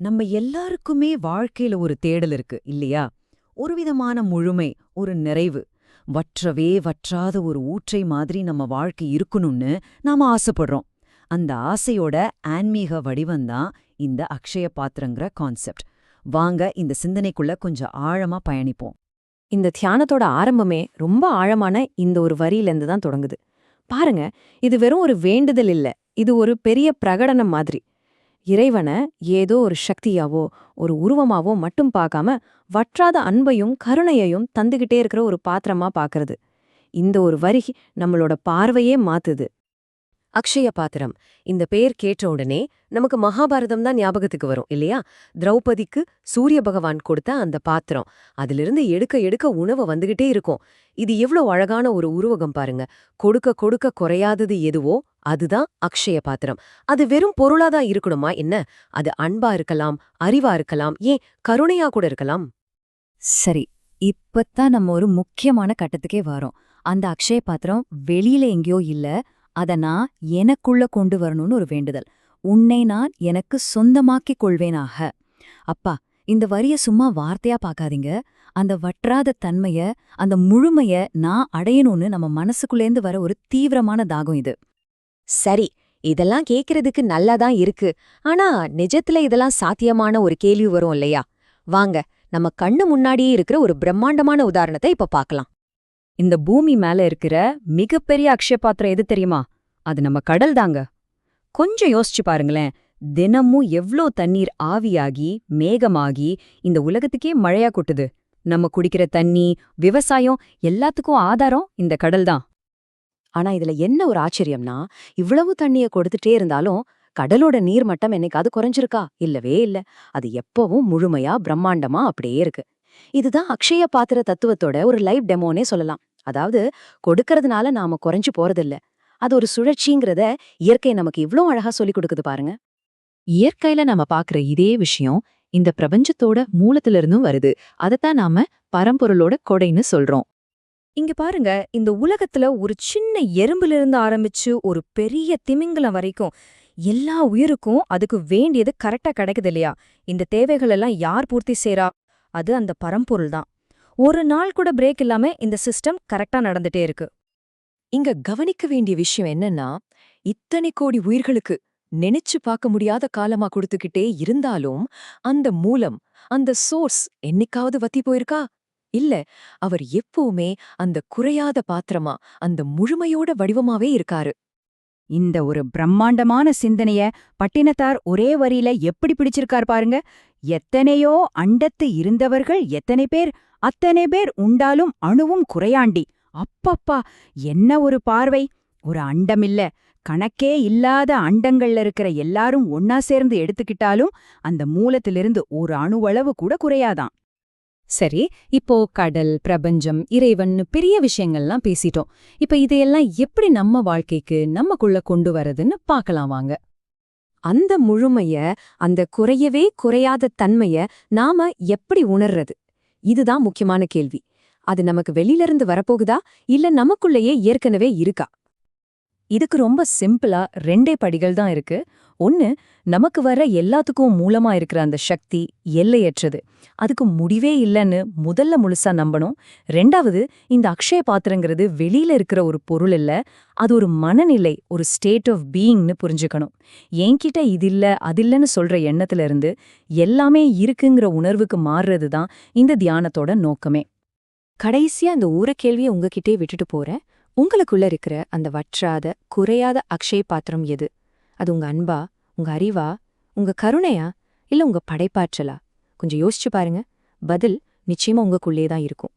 நம்ம எல்லாருக்குமே வாழ்க்கையில ஒரு தேடல் இருக்கு இல்லையா? ஒரு விதமான முழுமை ஒரு நிறைவு. வற்றவே வற்றாத ஒரு ஊற்றை மாதிரி நம்ம வாழ்க்கை இருக்கணும்னு நாம ஆசைப்படுறோம். அந்த ஆசையோட ஆன்மீக வடிவம்தான் இந்த அக்ஷய பாத்திரங்கிற கான்செப்ட் வாங்க இந்த சிந்தனைக்குள்ள கொஞ்சம் ஆழமா பயணிப்போம். இந்த தியானத்தோட ஆரம்பமே ரொம்ப ஆழமான இந்த ஒரு வரியிலேருந்து தான் தொடங்குது. பாருங்க இது வெறும் ஒரு வேண்டுதல் இல்ல இது ஒரு பெரிய பிரகடனம் மாதிரி. இறைவனை ஏதோ ஒரு சக்தியாவோ ஒரு உருவமாவோ மட்டும் பார்க்காம வற்றாத அன்பையும் கருணையையும் தந்துகிட்டே இருக்கிற ஒரு பாத்திரமா பார்க்கறது. இந்த ஒரு வரி நம்மளோட பார்வையே மாத்துது. அக்ஷய பாத்திரம். இந்த பேர் கேட்ட உடனே நமக்கு மகாபாரதம் தான் ஞாபகத்துக்கு வரும் இல்லையா? திரௌபதிக்கு சூரிய பகவான் கொடுத்த அந்த பாத்திரம். அதிலிருந்து எடுக்க எடுக்க உணவு வந்துகிட்டே இருக்கும். இது எவ்வளோ அழகான ஒரு உருவகம் பாருங்க. கொடுக்க கொடுக்க குறையாதது எதுவோ அதுதான் அக்ஷய பாத்திரம். அது வெறும் பொருளாதான் இருக்கணுமா? என்ன? அது அன்பா இருக்கலாம் அறிவா இருக்கலாம் ஏன் கருணையா கூட இருக்கலாம்? சரி இப்பத்தான் நம்ம ஒரு முக்கியமான கட்டத்துக்கே வரோம். அந்த அக்ஷய பாத்திரம் வெளியில எங்கேயோ இல்ல அத நான் எனக்குள்ள கொண்டு வரணும்னு ஒரு வேண்டுதல். உன்னை நான் எனக்கு சொந்தமாக்கிக் கொள்வேனாக. அப்பா இந்த வரிய சும்மா வார்த்தையா பார்க்காதீங்க. அந்த வற்றாத தன்மைய அந்த முழுமைய நான் அடையணும்னு நம்ம மனசுக்குள்ளேந்து வர ஒரு தீவிரமான தாகம் இது. சரி இதெல்லாம் கேக்குறதுக்கு நல்லாதான் இருக்கு. ஆனா நிஜத்துல இதெல்லாம் சாத்தியமான ஒரு கேள்வி வரும் இல்லையா? வாங்க நம்ம கண்ணு முன்னாடியே இருக்கிற ஒரு பிரம்மாண்டமான உதாரணத்தை இப்ப பார்க்கலாம். இந்த பூமி மேல இருக்கிற மிகப்பெரிய அக்ஷயபாத்திரம் எது தெரியுமா? அது நம்ம கடல் தாங்க. கொஞ்சம் யோசிச்சு பாருங்களேன். தினமும் எவ்ளோ தண்ணீர் ஆவியாகி மேகமாகி இந்த உலகத்துக்கே மழையா கொட்டுது. நம்ம குடிக்கிற தண்ணி விவசாயம் எல்லாத்துக்கும் ஆதாரம் இந்த கடல் தான். ஆனா இதுல என்ன ஒரு ஆச்சரியம்னா இவ்வளவு தண்ணிய கொடுத்துட்டே இருந்தாலும் கடலோட நீர்மட்டம் என்னைக்காவது குறைஞ்சிருக்கா? இல்லவே இல்ல. அது எப்பவும் முழுமையா பிரம்மாண்டமா அப்படியே இருக்கு. இதுதான் அக்ஷய பாத்திர தத்துவத்தோட ஒரு லைவ் டெமோனே சொல்லலாம். அதாவது கொடுக்கறதுனால நாம குறைஞ்சு போறதில்ல. அது ஒரு சுழற்சிங்கிறத இயற்கை நமக்கு இவ்ளோ அழகா சொல்லிக் கொடுக்குது பாருங்க. இயற்கையில நம்ம பாக்குற இதே விஷயம் இந்த பிரபஞ்சத்தோட மூலத்துல இருந்தும் வருது. அதைத்தான் நாம பரம்பொருளோட கொடைன்னு சொல்றோம். இங்க பாருங்க இந்த உலகத்துல ஒரு சின்ன எறும்புல இருந்து ஆரம்பிச்சு ஒரு பெரிய திமிங்கலம் வரைக்கும் எல்லா உயிருக்கும் அதுக்கு வேண்டியது கரெக்டா கிடைக்குது இல்லையா? இந்த தேவைகள் எல்லாம் யார் பூர்த்தி செய்றா? அது அந்த பரம்பொருள் தான். ஒரு நாள் கூட பிரேக் இல்லாம இந்த சிஸ்டம் கரெக்டா நடந்துட்டே இருக்கு. இங்க கவனிக்க வேண்டிய விஷயம் என்னன்னா இத்தனை கோடி உயிர்களுக்கு நினைச்சு பார்க்க முடியாத காலமா கொடுத்துக்கிட்டே இருந்தாலும் அந்த மூலம் அந்த சோர்ஸ் என்னைக்காவது வத்தி போயிருக்கா? இல்ல அவர் எப்பவுமே அந்த குறையாத பாத்திரமா அந்த முழுமையோட வடிவமாவே இருக்காரு. இந்த ஒரு பிரம்மாண்டமான சிந்தனைய பட்டினத்தார் ஒரே வரியில எப்படி பிடிச்சிருக்கார் பாருங்க. எத்தனையோ அண்டத்து இருந்தவர்கள் எத்தனை பேர் அத்தனை பேர் உண்டாலும் அணுவும் குறையாண்டி. அப்பப்பா என்ன ஒரு பார்வை? ஒரு அண்டமில்ல. கணக்கே இல்லாத அண்டங்கள்ல இருக்கிற எல்லாரும் ஒன்னா சேர்ந்து எடுத்துக்கிட்டாலும் அந்த மூலத்திலிருந்து ஒரு அணுவளவு கூட குறையாதாம். சரி இப்போ கடல் பிரபஞ்சம் இறைவன் பெரிய விஷயங்கள்லாம் பேசிட்டோம். இப்ப இதையெல்லாம் எப்படி நம்ம வாழ்க்கைக்கு நம்மக்குள்ள கொண்டு வரதுன்னு பார்க்கலாம் வாங்க. அந்த முழுமைய அந்த குறையவே குறையாத தன்மைய நாம எப்படி உணர்றது? இதுதான் முக்கியமான கேள்வி. அது நமக்கு வெளியிலிருந்து வரப்போகுதா? இல்ல நமக்குள்ளேயே ஏற்கனவே இருக்கா? இதுக்கு ரொம்ப சிம்பிளா ரெண்டே படிகள் தான் இருக்கு. ஒன்னு நமக்கு வர எல்லாத்துக்கும் மூலமா இருக்கிற அந்த சக்தி எல்லையற்றது. அதுக்கு முடிவே இல்லைன்னு முதல்ல முழுசா நம்பணும். ரெண்டாவது இந்த அக்ஷய பாத்திரங்கிறது வெளியில இருக்கிற ஒரு பொருள் இல்லை அது ஒரு மனநிலை ஒரு ஸ்டேட் ஆஃப் பீயிங்னு புரிஞ்சுக்கணும். என்கிட்ட இது இல்ல அது இல்லைன்னு சொல்ற எண்ணத்துல இருந்து எல்லாமே இருக்குங்கிற உணர்வுக்கு மாறுறது தான் இந்த தியானத்தோட நோக்கமே. கடைசியா அந்த ஊர கேள்வியை உங்ககிட்டே விட்டுட்டு போறேன். உங்களுக்குள்ள இருக்கிற அந்த வற்றாத குறையாத அக்ஷய பாத்திரம் எது? அது உங்க அன்பா உங்க அறிவா உங்க கருணையா இல்ல உங்க படைப்பாற்றலா? கொஞ்சம் யோசிச்சு பாருங்க. பதில் நிச்சயமா உங்களுக்குள்ளே தான் இருக்கும்.